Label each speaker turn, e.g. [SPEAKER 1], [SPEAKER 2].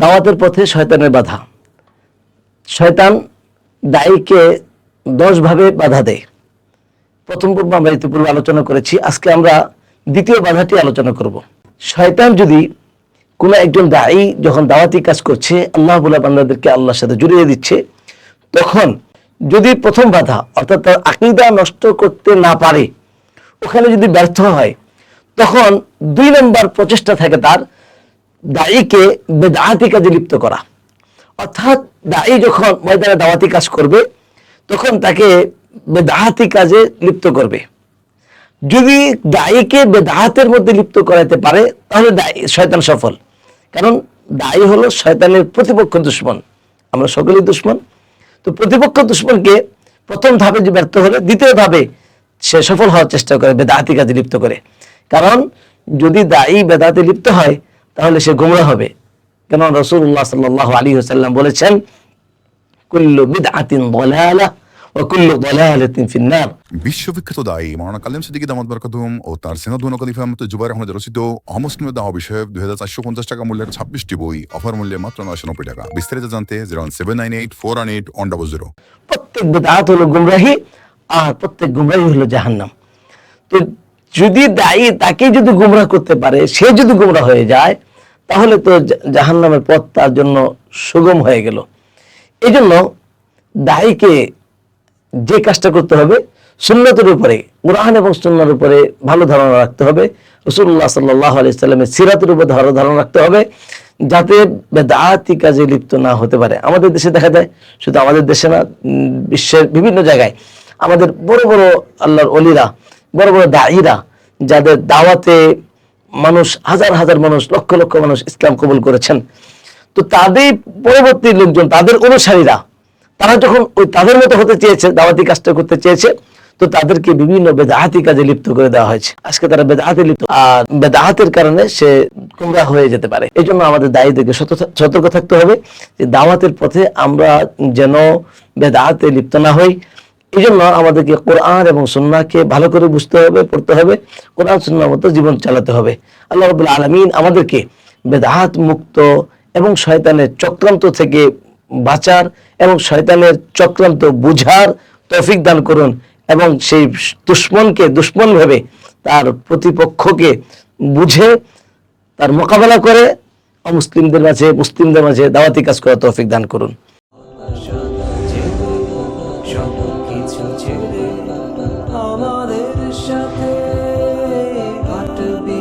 [SPEAKER 1] দাওয়াতের পথে শয়তানের বাধা। শয়তান দায়ীকে দশভাবে বাধা দেয়। প্রথম পর্ব আমরা ইতিপূর্বে আলোচনা করেছি, আজকে আমরা দ্বিতীয় বাধাটি আলোচনা করব। শয়তান যদি কোনো একজন দায়ী যখন দাওয়াতি কাজ করছে, আল্লাহ বলে বান্দাদেরকে আল্লাহর সাথে জুড়িয়ে দিচ্ছে, তখন যদি প্রথম বাধা অর্থাৎ তার আকিদা নষ্ট করতে না পারে, ওখানে যদি ব্যর্থ হয়, তখন দুই নম্বর প্রচেষ্টা থাকে তার দায়ীকে বেদাহাতি কাজে লিপ্ত করা। অর্থাৎ দায়ী যখন ময়দানে দাওয়াতি কাজ করবে, তখন তাকে বেদাহাতি কাজে লিপ্ত করবে। যদি দায়ীকে বেদাহাতের মধ্যে লিপ্ত করাতে পারে, তাহলে দায়ী শয়তান সফল। কারণ দায়ী হলো শয়তানের প্রতিপক্ষ দুশ্মন। আমরা সকলেই দুশ্মন। তো প্রতিপক্ষ দুশ্মনকে প্রথম ধাপে যে ব্যর্থ হলে, দ্বিতীয় ধাপে সে সফল হওয়ার চেষ্টা করে বেদাহাতি কাজে লিপ্ত করে। কারণ যদি দায়ী বেদাতে লিপ্ত হয় তাহলে সে গোমরা হবে। কেন রসুল্লাহ সাল্লাহ আলী হোসাল্লাম বলেছেন কুল্লু দলালাতিন ফিন্নার।
[SPEAKER 2] বিশ্ববিখ্যাত দায়ী মাওলানা কালেম সিদ্দিকী দামাত বরকাতুম ও তার সেনাদুন খলিফা মতো জুবাইর আহমদ রচিত অমুসলিমের দাওয়া বিষয়ক দুই হাজার চারশো পঞ্চাশ টাকা মূল্যের ছাব্বিশটি বই অফার মূল্যে মাত্র নয়শো নব্বই টাকা। বিস্তারিত জানতে zero seven nine eight four one eight one double zero.
[SPEAKER 1] প্রত্যেক বেদাত হলো গুমরাহি আর প্রত্যেক গুমরাহি হলো জাহান্নাম। তো যদি দায়ী তাকে যদি গুমরাহ করতে পারে সে যদি গুমরাহ হয়ে যায় তাহলে তো জাহান্নামের পথ তার জন্য সুগম হয়ে গেল। এই জন্য দায়ীকে যে কাজটা করতে হবে, সুন্নতের উপরে, কোরআন এবং সুন্নার উপরে ভালো ধারণা রাখতে হবে রসুল্লাহ সাল্লাহ আলি সাল্লামের সিরাতের উপর ভালো ধারণা রাখতে হবে, যাতে বেদাতি কাজে লিপ্ত না হতে পারে। আমাদের দেশে দেখা যায়, শুধু আমাদের দেশে না, বিশ্বের বিভিন্ন জায়গায় আমাদের বড় বড় আল্লাহর অলিরা বড় বড় দায়ীরা যাদের দাওয়াতে মানুষ, হাজার হাজার মানুষ, লক্ষ লক্ষ মানুষ ইসলাম কবুল করেছেন। তো তাদের পরবর্তী লোকজন, তাদের অনুসারীরা, তারা যখন ওই তাদের মতো হতে চেয়েছে, দাওয়াতি কাজটা করতে চেয়েছে, তো তাদেরকে বিভিন্ন বেদাহাতি কাজে লিপ্ত করে দেওয়া হয়েছে। আজকে তারা বেদাহাতে লিপ্ত, আর বেদাহাতের কারণে সে গুমরাহ হয়ে যেতে পারে। এই জন্য আমাদের দায়ীদেরকে সতর্ক- সতর্ক থাকতে হবে যে দাওয়াতের পথে আমরা যেন বেদাহাতে লিপ্ত না হই। এই জন্য আমাদেরকে কোরআন এবং সুন্নাহকে ভালো করে বুঝতে হবে, পড়তে হবে, কোরআন সুন্নাহ মতো জীবন চালাতে হবে। আল্লাহ রবুল্লা আলমিন আমাদেরকে বেদাহাত মুক্ত এবং শয়তানের চক্রান্ত থেকে বাঁচার এবং শয়তানের চক্রান্ত বুঝার তৌফিক দান করুন এবং সেই দুশ্মনকে দুশ্মন ভেবে তার প্রতিপক্ষকে বুঝে তার মোকাবেলা করে অমুসলিমদের মাঝে, মুসলিমদের মাঝে দাওয়াতি কাজ করা তৌফিক দান করুন। গেছো ছেড়ে আমাদের সাথে কাটবে।